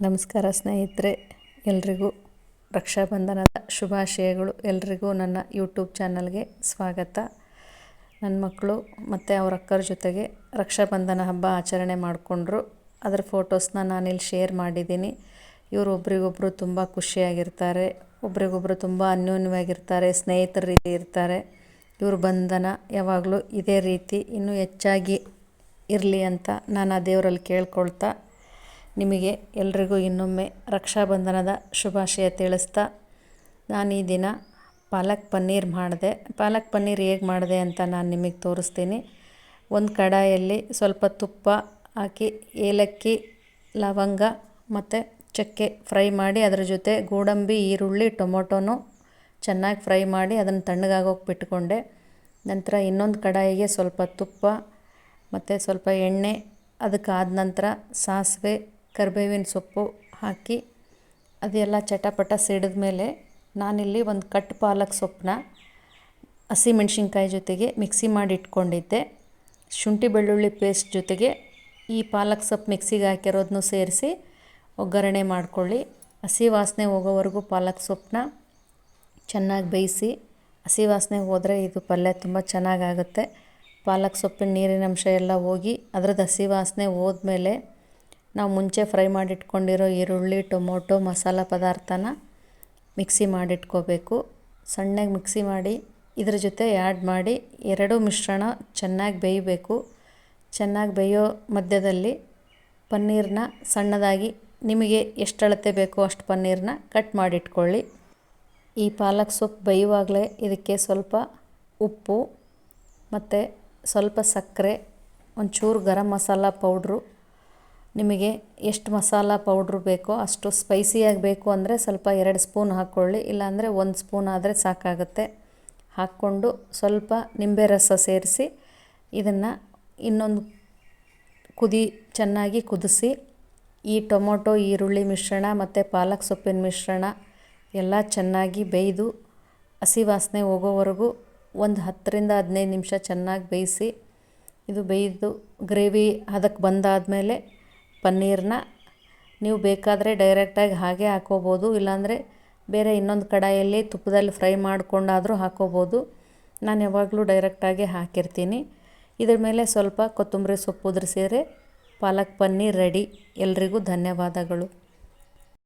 ನಮಸ್ಕಾರ ಸ್ನೇಹಿತರೆ, ಎಲ್ರಿಗೂ ರಕ್ಷಾಬಂಧನದ ಶುಭಾಶಯಗಳು. ಎಲ್ರಿಗೂ ನನ್ನ ಯೂಟ್ಯೂಬ್ ಚಾನಲ್ಗೆ ಸ್ವಾಗತ. ನನ್ನ ಮಕ್ಕಳು ಮತ್ತು ಅವ್ರ ಅಕ್ಕರ ಜೊತೆಗೆ ರಕ್ಷಾಬಂಧನ ಹಬ್ಬ ಆಚರಣೆ ಮಾಡಿಕೊಂಡ್ರು. ಅದರ ಫೋಟೋಸ್ನ ನಾನಿಲ್ಲಿ ಶೇರ್ ಮಾಡಿದ್ದೀನಿ. ಇವರು ಒಬ್ರಿಗೊಬ್ಬರು ತುಂಬ ಖುಷಿಯಾಗಿರ್ತಾರೆ ಒಬ್ರಿಗೊಬ್ಬರು ತುಂಬ ಅನ್ಯೋನ್ಯವಾಗಿರ್ತಾರೆ, ಸ್ನೇಹಿತರ ರೀತಿ ಇರ್ತಾರೆ. ಇವ್ರ ಬಂಧನ ಯಾವಾಗಲೂ ಇದೇ ರೀತಿ, ಇನ್ನೂ ಹೆಚ್ಚಾಗಿ ಇರಲಿ ಅಂತ ನಾನು ಆ ದೇವರಲ್ಲಿ ಕೇಳ್ಕೊಳ್ತಾ ನಿಮಗೆ ಎಲ್ರಿಗೂ ಇನ್ನೊಮ್ಮೆ ರಕ್ಷಾಬಂಧನದ ಶುಭಾಶಯ ತಿಳಿಸ್ತಾ ನಾನು ಈ ದಿನ ಪಾಲಕ್ ಪನ್ನೀರ್ ಮಾಡಿದೆ. ಪಾಲಕ್ ಪನ್ನೀರ್ ಹೇಗೆ ಮಾಡಿದೆ ಅಂತ ನಾನು ನಿಮಗೆ ತೋರಿಸ್ತೀನಿ. ಒಂದು ಕಡಾಯಲ್ಲಿ ಸ್ವಲ್ಪ ತುಪ್ಪ ಹಾಕಿ, ಏಲಕ್ಕಿ, ಲವಂಗ ಮತ್ತು ಚಕ್ಕೆ ಫ್ರೈ ಮಾಡಿ ಅದರ ಜೊತೆ ಗೋಡಂಬಿ, ಈರುಳ್ಳಿ, ಟೊಮೊಟೊನೂ ಚೆನ್ನಾಗಿ ಫ್ರೈ ಮಾಡಿ ಅದನ್ನು ತಣ್ಣಗಾಗೋಗಿ ಬಿಟ್ಕೊಂಡೆ. ನಂತರ ಇನ್ನೊಂದು ಕಡಾಯಿಗೆ ಸ್ವಲ್ಪ ತುಪ್ಪ ಮತ್ತು ಸ್ವಲ್ಪ ಎಣ್ಣೆ, ಅದಕ್ಕಾದ ನಂತರ ಸಾಸಿವೆ ಕರಿಬೇವಿನ ಸೊಪ್ಪು ಹಾಕಿ ಅದೆಲ್ಲ ಚಟಪಟ ಸಿಡಿದ ಮೇಲೆ ನಾನಿಲ್ಲಿ ಒಂದು ಕಟ್ ಪಾಲಕ್ ಸೊಪ್ಪನ್ನ ಹಸಿಮೆಣ್ಸಿನ್ಕಾಯಿ ಜೊತೆಗೆ ಮಿಕ್ಸಿ ಮಾಡಿ ಇಟ್ಕೊಂಡಿದ್ದೆ. ಶುಂಠಿ ಬೆಳ್ಳುಳ್ಳಿ ಪೇಸ್ಟ್ ಜೊತೆಗೆ ಈ ಪಾಲಕ್ ಸೊಪ್ಪು ಮಿಕ್ಸಿಗೆ ಹಾಕಿರೋದನ್ನು ಸೇರಿಸಿ ಒಗ್ಗರಣೆ ಮಾಡ್ಕೊಳ್ಳಿ. ಹಸಿ ವಾಸನೆ ಹೋಗೋವರೆಗೂ ಪಾಲಕ್ ಸೊಪ್ಪನ್ನ ಚೆನ್ನಾಗಿ ಬೇಯಿಸಿ ಹಸಿ ವಾಸನೆ ಹೋದರೆ ಇದು ಪಲ್ಯ ತುಂಬ ಚೆನ್ನಾಗಾಗುತ್ತೆ. ಪಾಲಕ್ ಸೊಪ್ಪಿನ ನೀರಿನ ಅಂಶ ಎಲ್ಲ ಹೋಗಿ ಅದರದ್ದು ಹಸಿ ವಾಸನೆ ಹೋದ್ಮೇಲೆ ನಾವು ಮುಂಚೆ ಫ್ರೈ ಮಾಡಿಟ್ಕೊಂಡಿರೋ ಈರುಳ್ಳಿ, ಟೊಮೊಟೊ, ಮಸಾಲ ಪದಾರ್ಥನ ಮಿಕ್ಸಿ ಮಾಡಿಟ್ಕೋಬೇಕು. ಸಣ್ಣಗೆ ಮಿಕ್ಸಿ ಮಾಡಿ, ಇದ್ರ ಜೊತೆ ಆ್ಯಡ್ ಮಾಡಿ, ಎರಡೂ ಮಿಶ್ರಣ ಚೆನ್ನಾಗಿ ಬೇಯಬೇಕು. ಚೆನ್ನಾಗಿ ಬೇಯೋ ಮಧ್ಯದಲ್ಲಿ ಪನ್ನೀರನ್ನ ಸಣ್ಣದಾಗಿ, ನಿಮಗೆ ಎಷ್ಟು ಅಳತೆ ಬೇಕೋ ಅಷ್ಟು ಪನ್ನೀರನ್ನ ಕಟ್ ಮಾಡಿಟ್ಕೊಳ್ಳಿ. ಈ ಪಾಲಕ್ ಸೊಪ್ಪು ಬೇಯುವಾಗಲೇ ಇದಕ್ಕೆ ಸ್ವಲ್ಪ ಉಪ್ಪು ಮತ್ತು ಸ್ವಲ್ಪ ಸಕ್ಕರೆ, ಒಂಚೂರು ಗರಂ ಮಸಾಲ ಪೌಡ್ರು ನಿಮಗೆ ಎಷ್ಟು ಮಸಾಲ ಪೌಡ್ರು ಬೇಕೋ ಅಷ್ಟು ಸ್ಪೈಸಿಯಾಗಿ ಬೇಕು ಅಂದರೆ ಸ್ವಲ್ಪ ಎರಡು ಸ್ಪೂನ್ ಹಾಕ್ಕೊಳ್ಳಿ, ಇಲ್ಲಾಂದರೆ ಒಂದು ಸ್ಪೂನ್ ಆದರೆ ಸಾಕಾಗುತ್ತೆ. ಹಾಕ್ಕೊಂಡು ಸ್ವಲ್ಪ ನಿಂಬೆ ರಸ ಸೇರಿಸಿ ಇದನ್ನು ಇನ್ನೊಂದು ಕುದಿ, ಚೆನ್ನಾಗಿ ಕುದಿಸಿ ಈ ಟೊಮೊಟೊ, ಈರುಳ್ಳಿ ಮಿಶ್ರಣ ಮತ್ತು ಪಾಲಕ್ ಸೊಪ್ಪಿನ ಮಿಶ್ರಣ ಎಲ್ಲ ಚೆನ್ನಾಗಿ ಬೇಯ್ದು ಹಸಿ ವಾಸನೆ ಹೋಗೋವರೆಗೂ ಒಂದು ಹತ್ತರಿಂದ ಹದಿನೈದು ನಿಮಿಷ ಚೆನ್ನಾಗಿ ಬೇಯಿಸಿ, ಇದು ಬೇಯ್ದು ಗ್ರೇವಿ ಹದಕ್ಕೆ ಬಂದಾದಮೇಲೆ ಪನ್ನೀರನ್ನ ನೀವು ಬೇಕಾದರೆ ಡೈರೆಕ್ಟಾಗಿ ಹಾಗೆ ಹಾಕ್ಕೋಬೋದು ಇಲ್ಲಾಂದರೆ ಬೇರೆ ಇನ್ನೊಂದು ಕಡಾಯಲ್ಲಿ ತುಪ್ಪದಲ್ಲಿ ಫ್ರೈ ಮಾಡಿಕೊಂಡಾದರೂ ಹಾಕ್ಕೋಬೋದು ನಾನು ಯಾವಾಗಲೂ ಡೈರೆಕ್ಟಾಗಿ ಹಾಕಿರ್ತೀನಿ. ಇದ್ರ ಮೇಲೆ ಸ್ವಲ್ಪ ಕೊತ್ತಂಬರಿ ಸೊಪ್ಪು ಉದುರಿಸಿದರೆ ಪಾಲಕ್ ಪನ್ನೀರ್ ರೆಡಿ ಎಲ್ರಿಗೂ ಧನ್ಯವಾದಗಳು.